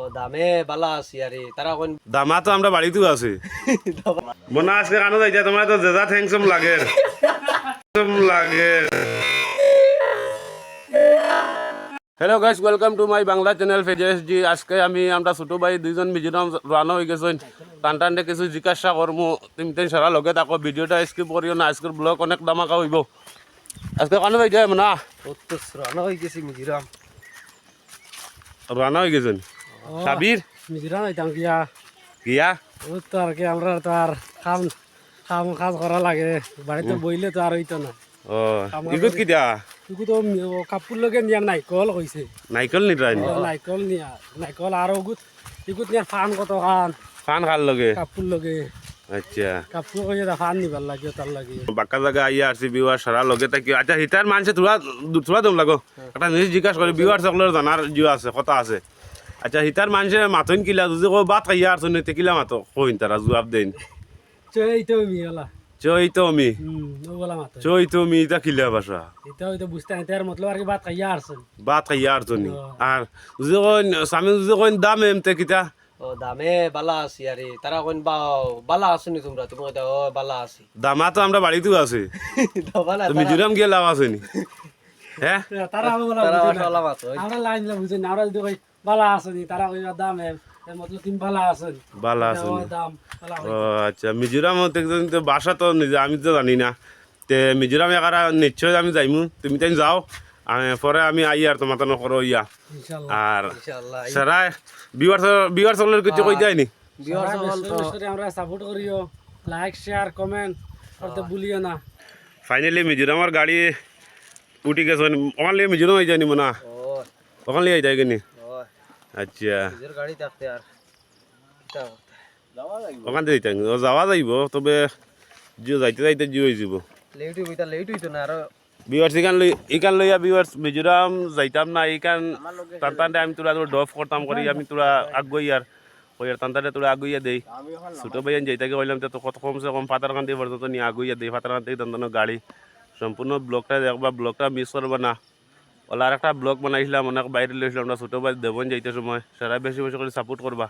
ও দামে বালা আছি আরে। তারা কোন দামা তো আমরা বাড়িতেও আছি। মনে আজকে কানো যাইতে তোমার তো জেজা থ্যাংকসম লাগে। লাগে। Hello guys welcome to my Bangla channel phases জি আজকে আমি আমরা ছোট ভাই দুইজন মিজোরাম রানো হয়ে গেছেন টান টানতে কিছু জিজ্ঞাসা করমু। তুমি তেন সারা লগে থাকো ভিডিওটা স্কিপ করিও না আজকের ব্লগ অনেক দামাকা হইব। আজকে কানো ভাই যায় না রানা হয়ে গেছি মিজোরাম। রানা হয়ে গেছেন? সাবির মিজোরাম হইতাম গিয়া গিয়া তো আর কি আমরা তো আর কাম কাম কাজ করা লাগে বাড়িতে বইলে তো আর হইতো না ও ইগুত কি দিয়া তুই তো মি- ও কাপড় লগে নিয়া নাইকল কইছে নাইকল নিটাই ও নাইকল নিয়া নাইকল আর ওগুত ইগুত নিয়া ফান কত খান ফান খাল লগে কাপড় লগে আচ্ছা কাপড় কইছে ফান নিবার লাগে তার লাগে বাক্কা জায়গা আইয়া আসছি বিওয়ার সারা লগে থাকি আচ্ছা হিতার মানুষে তোরা তোরা দম লাগো একটা জিনিস জিজ্ঞাসা করি বিওয়ার সকলের জানার জিও আছে কথা আছে আচ্ছা হিতার মানুষে মাথইন কিলা যদি কো বাত খাইয়া আর শুনে কিলা মাতো কইন তারা জবাব দেন। চই তো মিয়ালা চই তো ও চই তো আমি ইতা কিলা ভাষা এটা হইতো বুঝতে না তার মতলব আর কি বাত খাইয়া আসছেন বাত খাইয়া আর শুনি আর যদি যদি দাম এমতে কিতা? ও দামে বালা আছি আরে তারা কোন বা বালা আসনি তোমরা? তুমি কইতা ও বালা আছি। দামা তো আমরা বাড়িতেও আছে। তো মিজোরাম গিয়ে লাভ আছে নি? হ্যাঁ তারা বলা তারা মাত্র আমরা লাইন লা বুঝেন আমরা যদি কই বালা আসনি তারা কই দাম বালা আসনি। ও আচ্ছা মিজোরাম তো বাসা তো নিজে আমি তো জানি না। তে মিজোরাম একারা নিশ্চয় আমি যাইমু? তুমি তাই যাও। আর পরে আমি আই আর তোমার তো করো ইয়া। আর ইনশাআল্লাহ সারা বিবার বিবার সকলের কিছু কই যায়নি? বিয়ার সকল আমরা সাপোর্ট করিও। লাইক শেয়ার কমেন্ট করতে ভুলিও না। ফাইনালি মিজোরামের গাড়ি উঠি গেছে। ওখান লিয়ে মিজোরাম হয়ে যায়নি মনা ওখান লিয়ে যায় গেনি ও আচ্ছা। ওখান থেকে যাইতে ও যাওয়া যাইব তবে জিও যাইতে যাইতে জিও যাব লেট হইতা লেট হইতো না আর বিভার্স ইকান লই ইকান লইয়া বিভার্স মিজোরাম যাইতাম না ইকান তান্তানতে আমি তোরা ডফ করতাম করি আমি তোরা আগুই আর ওই আর তান্তানে তোরা আগুইয়া দেই। ছোট ভাইয়ান যাইতাকে কইলাম তো কত কমসে কম ফাতারকান্তি পর্যন্ত নিয়ে আগুইয়া দেই ফাতারকান্তি তান্তানো গাড়ি। সম্পূর্ণ ব্লগটা দেখবা ব্লগটা মিস করবা না। ওলা আর একটা ব্লগ বানাইছিলাম অনেক বাইরে লইছিলাম আমরা ছোট ভাই দেবন যাইতে সময় সারা বেশি বেশি করে সাপোর্ট করবা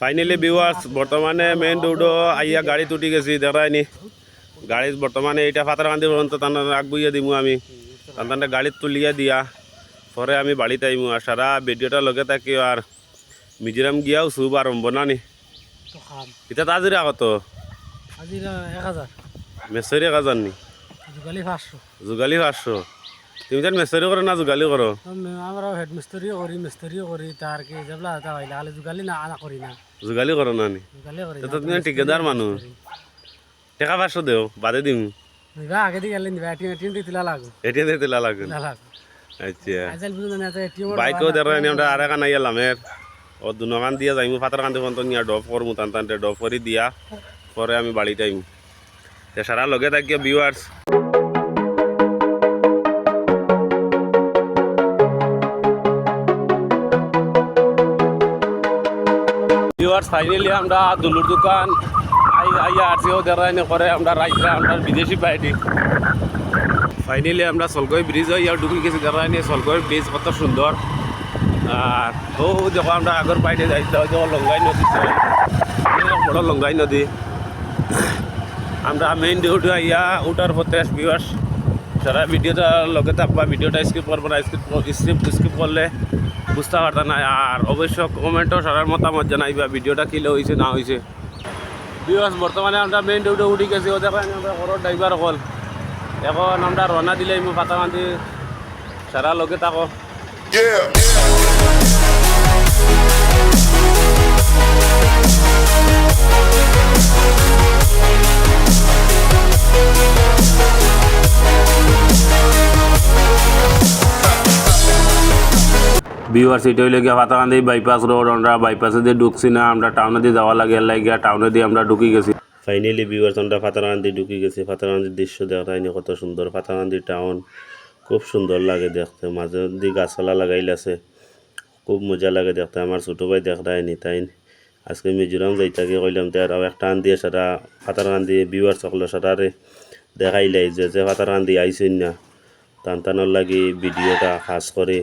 ফাইনালি ভিউয়ার্স বর্তমানে মেইন রোডও আইয়া গাড়ি তুটি গেছি দেখায়নি গাড়ি বর্তমানে এইটা ফাতারকান্দি পর্যন্ত তার আগবইয়া দিমু আমি। তান্তানটা গাড়িত তুলিয়া দিয়া। পরে আমি বাড়িতে আইমু আর সারা ভিডিওটা লগে থাকি আর মিজোরাম গিয়াও শুভ আরম্ভ না এটা তাজিরা কত আজি এক হাজার মেসরি এক হাজার নি? যুগালি পাঁচশো যোগালি পাঁচশো তুমি তার মেসরি করো না যোগালি করো আমরা হেড মিস্ত্রিও করি মিস্ত্রিও করি তার কি যেবলা হইলে আলে যুগালি না আনা করি না। যোগালি করো না নি? যুগালি করি তো তুমি ঠিকাদার মানুষ টেকা পাঁচশো দেও বাদে দিম। নিবা আগে দিয়ে গেলে নিবা এটিএম এটিএম দিয়ে তুলা লাগো। এটিএম দিতে লাগো। আচ্ছা। আজাল বুঝুন না এটিএম বাইকও দেখায়নি আমরা আর এখান আইয়া লামের ও দুনকান দিয়া যাইমু ফাতার কান্দি পর্যন্ত নিয়া ডপ করমু টান টানতে ডপ করে দিয়া। পরে আমি বাড়িতে আইমু তে সারা লগে থাকিয়া ভিউয়ার্স ভিউয়ার্স ফাইনালি আমরা দুলুর দোকান, আই আইয়া আসিও দেখায়নি করে আমরা রাইতরা আমরা বিদেশি পাইটি। ফাইনালি আমরা সলগই ব্রিজ হয়ে ঢুকে গেছি দেখায়নি সলগই ব্রিজ কত সুন্দর। আর ও দেখো আমরা আগর পাইতে যাইতে লঙ্গাই নদী বড় লঙ্গাই নদী। আমরা মেইন রোড আইয়া উঠার পথে ভিউয়ার্স সারা ভিডিওটা লগে থাকবা ভিডিওটা স্কিপ করব না স্কিপ স্কিপ স্কিপ করলে বুঝতে পারতা না। আর অবশ্য কমেন্টও সারার মতামত জানাইবা ভিডিওটা কিলে হয়েছে না হয়েছে ভিউয়ার্স বর্তমানে আমরা মেইন রোডে উঠি গেছি ওদের কারণে আমরা বড় ড্রাইভার হল এখন আমরা রওনা দিলে আমি ফাতামান্তি সারা লগে থাকো। বিওয়ার সিটি হইলে গিয়া ফাতাকান্দি বাইপাস রোড আমরা বাইপাসে দিয়ে ঢুকছি না, আমরা টাউনে দিয়ে যাওয়া লাগে এলাই গিয়া টাউনে দিয়ে আমরা ঢুকি গেছি। ফাইনালি বিওয়ার্স আমরা ফাতাকান্দি ঢুকি গেছি। ফাতাকান্দির দৃশ্য দেখায়নি কত সুন্দর। ফাতাকান্দি টাউন খুব সুন্দর লাগে দেখতে। মাঝে দিয়ে গাছপালা লাগাইল আছে খুব মজা লাগে দেখতে। আমার ছোটো ভাই দেখায়নি তাই আজকে মিজোরাম যাইতাকে কইলাম তার আর একটা আন দিয়ে সারা ফাতাকান্দি বিওয়ার সকল সারারে দেখাইলাই যে যে ফাতাকান্দি আইসেন না টানটানোর লাগি ভিডিওটা খাস করে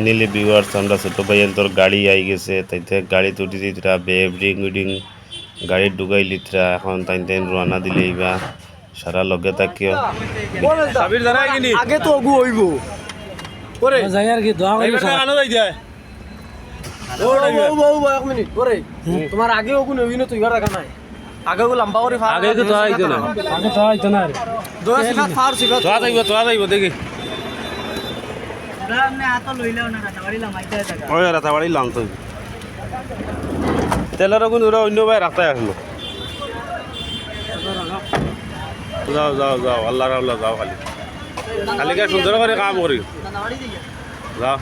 ফাইনালি ভিউয়ার্স আমরা ছোট ভাইয়ের তোর গাড়ি আই গেছে। তাইতে গাড়ি তুটি দিতরা বেবরিং উডিং গাড়ি ঢুকাই লিতরা এখন তাইন রওনা দিলে ইবা সারা লগে তাকিও সাবির আগে তো অগু হইব। ওরে। যাই আর কি দোয়া করি সবাই। আনো যাই যায় ও বউ বউ বউ, এক মিনিট ওরে। তোমার আগে না তুই রাখা নাই। আগে গো লম্বা করে আগে তো তো আইতো না। আগে তো না রে দোয়া ফার তোয়া যাইব দেখি। ওই রাতা বাড়ি লাম তো তেলের গুণ ওরা অন্য ভাই রাস্তায় আসলো। যাও যাও যাও আল্লাহ আল্লাহ যাও খালি। খালি কে সুন্দর করে কাম করি। যাও।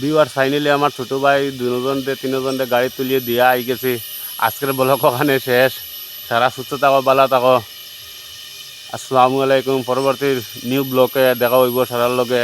বিবার ফাইনালি আমার ছোট ভাই দুজন দে তিনজন দে গাড়ি তুলিয়ে দিয়া আই গেছে। আজকের ব্লক ওখানে শেষ। সারা সুস্থ থাকো ভালো থাকো। আসসালামু আলাইকুম। পরবর্তী নিউ ব্লকে দেখা হইব সারার লগে।